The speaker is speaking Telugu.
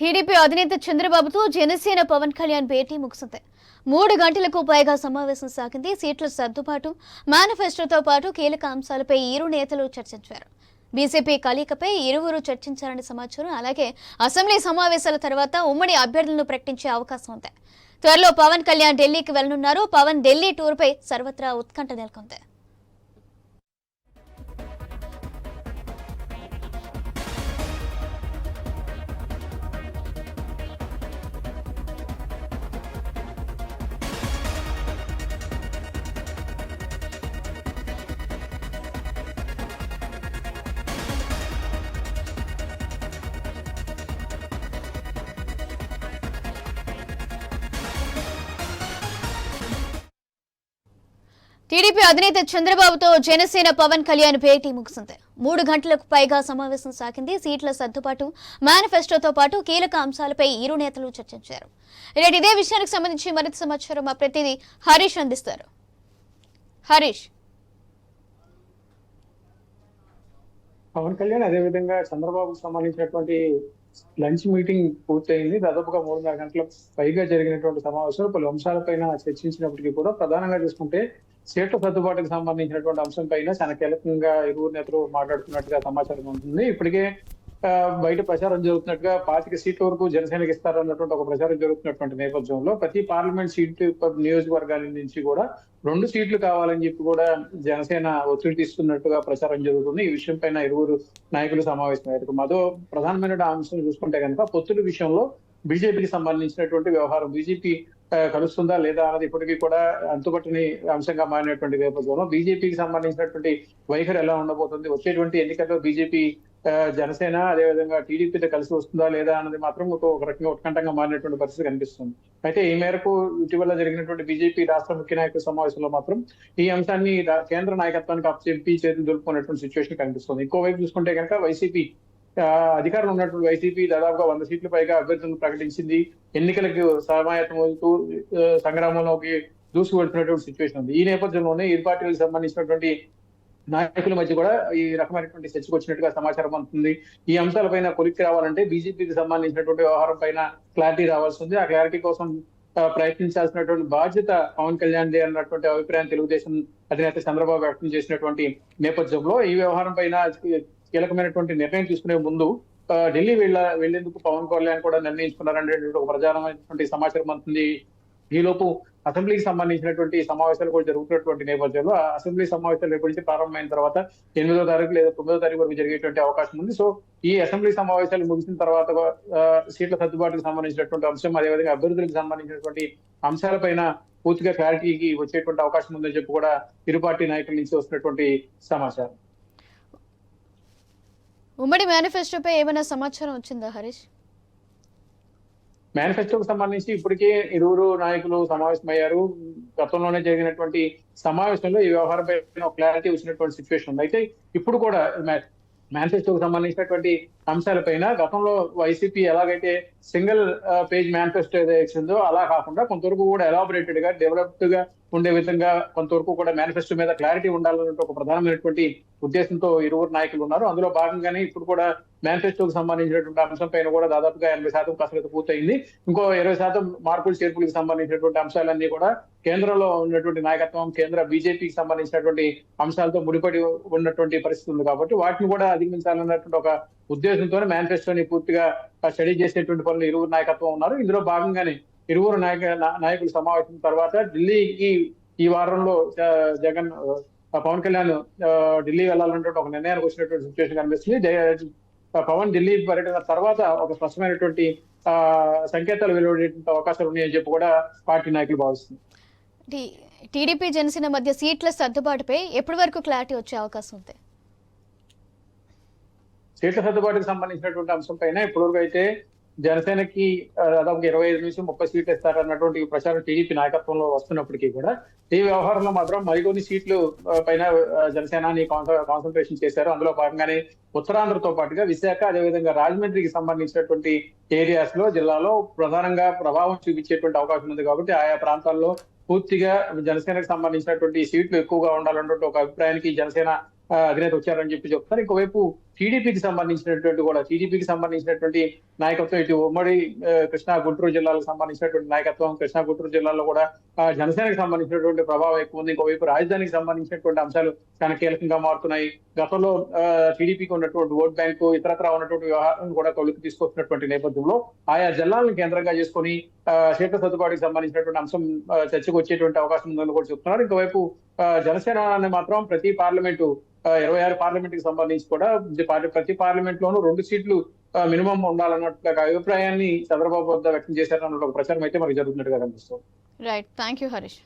టీడీపీ అధినేత చంద్రబాబుతో జనసేన పవన్ కళ్యాణ్ భేటీ ముగిసింది. మూడు గంటలకు పైగా సమావేశం సాగింది. సీట్ల సర్దుబాటు మేనిఫెస్టోతో పాటు కీలక అంశాలపై ఇరు నేతలు చర్చించారు. బీజేపీ కలయికపై ఇరువురు చర్చించారని సమాచారం అలాగే అసెంబ్లీ సమావేశాల తర్వాత ఉమ్మడి అభ్యర్థులను ప్రకటించే అవకాశం ఉంది. త్వరలో పవన్ కళ్యాణ్ ఢిల్లీకి వెళ్ళనున్నారు. పవన్ ఢిల్లీ టూర్పై సర్వత్రా ఉత్కంఠ నెలకొంది. టీడీపీ అధినేత చంద్రబాబుతో జనసేన పవన్ కళ్యాణ్ భేటీ ముగిసింది. మూడు గంటలకు పైగా సమావేశం సాగింది. సీట్ల సర్దుబాటు మేనిఫెస్టోతో పాటు కీలక అంశాలపై ఇరు నేతలు చర్చించారు. ఇదే విషయానికి సంబంధించి మరింత సమాచారం మా ప్రతినిధి హరీష్ అందిస్తారు. హరీష్. పవన్ కళ్యాణ్ అదేవిధంగా చంద్రబాబుకు సంబంధించినటువంటి లంచ్ మీటింగ్ పూర్తయింది. దాదాపుగా మూడున్నర గంటల పైగా జరిగినటువంటి సమావేశంలో పలు అంశాలపైన చర్చించినప్పటికీ కూడా ప్రధానంగా చూసుకుంటే సీట్ల సర్దుబాటుకు సంబంధించినటువంటి అంశం పైన చాలా కీలకంగా ఇరువురు నేతలు మాట్లాడుతున్నట్టుగా సమాచారం ఉంటుంది ఇప్పటికే బయట ప్రచారం జరుగుతున్నట్టుగా పాతిక సీట్ల వరకు జనసేనకి ఇస్తారన్నటువంటి ఒక ప్రచారం జరుగుతున్నటువంటి నేపథ్యంలో ప్రతి పార్లమెంట్ సీట్ నియోజకవర్గాల నుంచి కూడా రెండు సీట్లు కావాలని చెప్పి కూడా జనసేన ఒత్తిడి తీస్తున్నట్టుగా ప్రచారం జరుగుతుంది. ఈ విషయం పైన ఇరువురు నాయకులు సమావేశమయ్యారు. మరో ప్రధానమైన అంశం చూసుకుంటే కనుక పొత్తుల విషయంలో బీజేపీకి సంబంధించినటువంటి వ్యవహారం బీజేపీ కలుస్తుందా లేదా అన్నది ఇప్పటికీ కూడా అంతుపట్టని అంశంగా మారినటువంటి నేపథ్యంలో బీజేపీకి సంబంధించినటువంటి వైఖరి ఎలా ఉండబోతుంది? వచ్చేటువంటి ఎన్నికల్లో బీజేపీ జనసేన అదేవిధంగా టీడీపీతో కలిసి వస్తుందా లేదా అన్నది మాత్రం ఒక రకంగా ఉత్కంఠంగా మారినటువంటి పరిస్థితి కనిపిస్తుంది. అయితే ఈ మేరకు ఇటీవల జరిగినటువంటి బీజేపీ రాష్ట్ర ముఖ్య నాయకుల సమావేశంలో మాత్రం ఈ అంశాన్ని కేంద్ర నాయకత్వానికి అప్పచెప్పి చేతులు దులుపుకున్నటువంటి సిచ్యువేషన్ కనిపిస్తుంది. ఇంకోవైపు చూసుకుంటే కనుక వైసీపీ అధికారంలో ఉన్నటువంటి వైసీపీ దాదాపుగా వంద సీట్ల పైగా అభ్యర్థులను ప్రకటించింది. ఎన్నికలకు సమాయత్తమవుతూ ఆ, సంగ్రామంలోకి దూసుకు వెళ్తున్నటువంటి సిచ్యువేషన్ ఉంది. ఈ నేపథ్యంలోనే ఇరు పార్టీలకు సంబంధించినటువంటి నాయకుల మధ్య కూడా ఈ రకమైనటువంటి చర్చకు వచ్చినట్టుగా సమాచారం అందుతుంది. ఈ అంశాలపైన కొలిక్కి రావాలంటే బీజేపీకి సంబంధించినటువంటి వ్యవహారం పైన క్లారిటీ రావాల్సి ఉంది. ఆ క్లారిటీ కోసం ప్రయత్నించాల్సినటువంటి బాధ్యత పవన్ కళ్యాణ్ దే అన్నటువంటి అభిప్రాయం తెలుగుదేశం అధినేత చంద్రబాబు వ్యక్తం చేసినటువంటి నేపథ్యంలో ఈ వ్యవహారం పైన కీలకమైనటువంటి నిర్ణయం తీసుకునే ముందు ఢిల్లీ వెళ్ళ వెళ్ళేందుకు పవన్ కళ్యాణ్ కూడా నిర్ణయించుకున్నారనేటువంటి ఒక ప్రధానమైనటువంటి సమాచారం అందుతుంది ఈలోపు అసెంబ్లీకి సంబంధించినటువంటి సమావేశాలు కూడా జరుగుతున్నటువంటి నేపథ్యంలో అసెంబ్లీ సమావేశాలు రేపు నుంచి ప్రారంభమైన తర్వాత ఎనిమిదో తారీఖు లేదా తొమ్మిదో తారీఖు వరకు జరిగేటువంటి అవకాశం ఉంది. సో ఈ అసెంబ్లీ సమావేశాలు ముగిసిన తర్వాత సీట్ల సర్దుబాటుకు సంబంధించినటువంటి అంశం అదేవిధంగా అభ్యర్థులకు సంబంధించినటువంటి అంశాలపైన పూర్తిగా క్లారిటీకి వచ్చేటువంటి అవకాశం ఉందని చెప్పి కూడా ఇరు పార్టీ నాయకుల నుంచి వస్తున్నటువంటి సమాచారం. ఉమ్మడి మేనిఫెస్టోపై ఏమైనా సమాచారం వచ్చిందా హరీష్? మేనిఫెస్టోకి సంబంధించి ఇప్పటికే ఇరువురు నాయకులు సమావేశమయ్యారు. గతంలోనే జరిగినటువంటి సమావేశంలో ఈ వ్యవహారంపై క్లారిటీ వచ్చినటువంటి సిచ్యువేషన్ ఉంది. అయితే ఇప్పుడు కూడా మేనిఫెస్టోకి సంబంధించినటువంటి అంశాలపైన గతంలో వైసీపీ ఎలాగైతే సింగిల్ పేజ్ మేనిఫెస్టో ఏదో ఇచ్చిందో అలా కాకుండా కొంతవరకు కూడా ఎలాబరేటెడ్గా డెవలప్డ్గా ఉండే విధంగా కొంతవరకు కూడా మేనిఫెస్టో మీద క్లారిటీ ఉండాలన్నట్టు ఒక ప్రధానమైనటువంటి ఉద్దేశంతో ఇరువురు నాయకులు ఉన్నారు. అందులో భాగంగానే ఇప్పుడు కూడా మేనిఫెస్టోకి సంబంధించినటువంటి అంశం పైన కూడా దాదాపుగా ఎనభై శాతం కసరత్తు పూర్తయింది. ఇంకో ఇరవై శాతం మార్పులు చేర్పులకు సంబంధించినటువంటి అంశాలన్నీ కూడా కేంద్రంలో ఉన్నటువంటి నాయకత్వం కేంద్ర బీజేపీకి సంబంధించినటువంటి అంశాలతో ముడిపడి ఉన్నటువంటి పరిస్థితి ఉంది కాబట్టి వాటిని కూడా అధిగమించాలన్నటువంటి ఒక ఉద్దేశంతోనే మేనిఫెస్టోని పూర్తిగా స్టడీ చేసేటువంటి పనులు ఇరువురు నాయకత్వం ఉన్నారు. ఇందులో భాగంగానే ఇరువురు నాయక నాయకులు సమావేశం తర్వాత ఢిల్లీకి ఈ వారంలో జగన్ పవన్ కళ్యాణ్ ఢిల్లీ వెళ్ళాలన్నటువంటి ఒక నిర్ణయానికి వచ్చినటువంటి సిచ్యువేషన్ కనిపిస్తుంది. పవన్ ఢిల్లీ పర్యటన తర్వాత ఒక స్పష్టమైనటువంటి ఆ సంకేతాలు వెలువడేటువంటి అవకాశాలు ఉన్నాయని చెప్పి కూడా పార్టీ నాయకులు భావిస్తున్నారు. టీడీపీ జనసేన మధ్య సీట్ల సర్దుబాటుపై ఎప్పటి వరకు క్లారిటీ వచ్చే అవకాశం ఉంది? సీట్ల సర్దుబాటుకు సంబంధించినటువంటి అంశం పైన ఇప్పటివరకు అయితే జనసేనకి దాదాపు ఇరవై ఐదు నుంచి ముప్పై సీట్లు ఇస్తారన్నటువంటి ప్రచారం టీడీపీ నాయకత్వంలో వస్తున్నప్పటికీ కూడా ఈ వ్యవహారంలో మాత్రం మరికొన్ని సీట్లు పైన ఆ, జనసేనాని కాన్సన్ట్రేషన్ చేశారు. అందులో భాగంగానే ఉత్తరాంధ్రతో పాటుగా విశాఖ అదేవిధంగా రాజమండ్రికి సంబంధించినటువంటి ఏరియాస్లో జిల్లాలో ప్రధానంగా ప్రభావం చూపించేటువంటి అవకాశం ఉంది కాబట్టి ఆయా ప్రాంతాల్లో పూర్తిగా జనసేనకు సంబంధించినటువంటి సీట్లు ఎక్కువగా ఉండాలన్నటువంటి ఒక అభిప్రాయానికి జనసేన అధినేత వచ్చారని చెప్పి చెప్తారు ఇంకోవైపు టీడీపీకి సంబంధించినటువంటి కూడా టీడీపీకి సంబంధించినటువంటి నాయకత్వం ఇటు ఉమ్మడి కృష్ణా గుంటూరు జిల్లాలకు సంబంధించినటువంటి నాయకత్వం కృష్ణా గుంటూరు జిల్లాలో కూడా జనసేనకు సంబంధించినటువంటి ప్రభావం ఎక్కువ ఉంది. ఇంకోవైపు రాజధానికి సంబంధించినటువంటి అంశాలు చాలా కీలకంగా మారుతున్నాయి. గతంలో టీడీపీకి ఉన్నటువంటి ఓట్ బ్యాంకు ఇతరత్రా ఉన్నటువంటి వ్యవహారం కూడా కొలికి తీసుకొస్తున్నటువంటి నేపథ్యంలో ఆయా జిల్లాలను కేంద్రంగా చేసుకొని సీట్ల సర్దుబాటుకి సంబంధించినటువంటి అంశం చర్చకు వచ్చేటువంటి అవకాశం ఉందని కూడా చెప్తున్నారు. ఇంకోవైపు జనసేన మాత్రం ప్రతి పార్లమెంటు ఇరవై ఆరు పార్లమెంట్కి సంబంధించి కూడా ఇది పార్టీ- ప్రతి పార్లమెంట్ లోనూ రెండు సీట్లు మినిమం ఉండాలన్నట్టు అభిప్రాయాన్ని చంద్రబాబు వద్ద వ్యక్తం చేశారన్న ఒక ప్రచారం అయితే మనకు జరుగుతున్నట్టుగా కనిపిస్తుంది. Right thank you Harish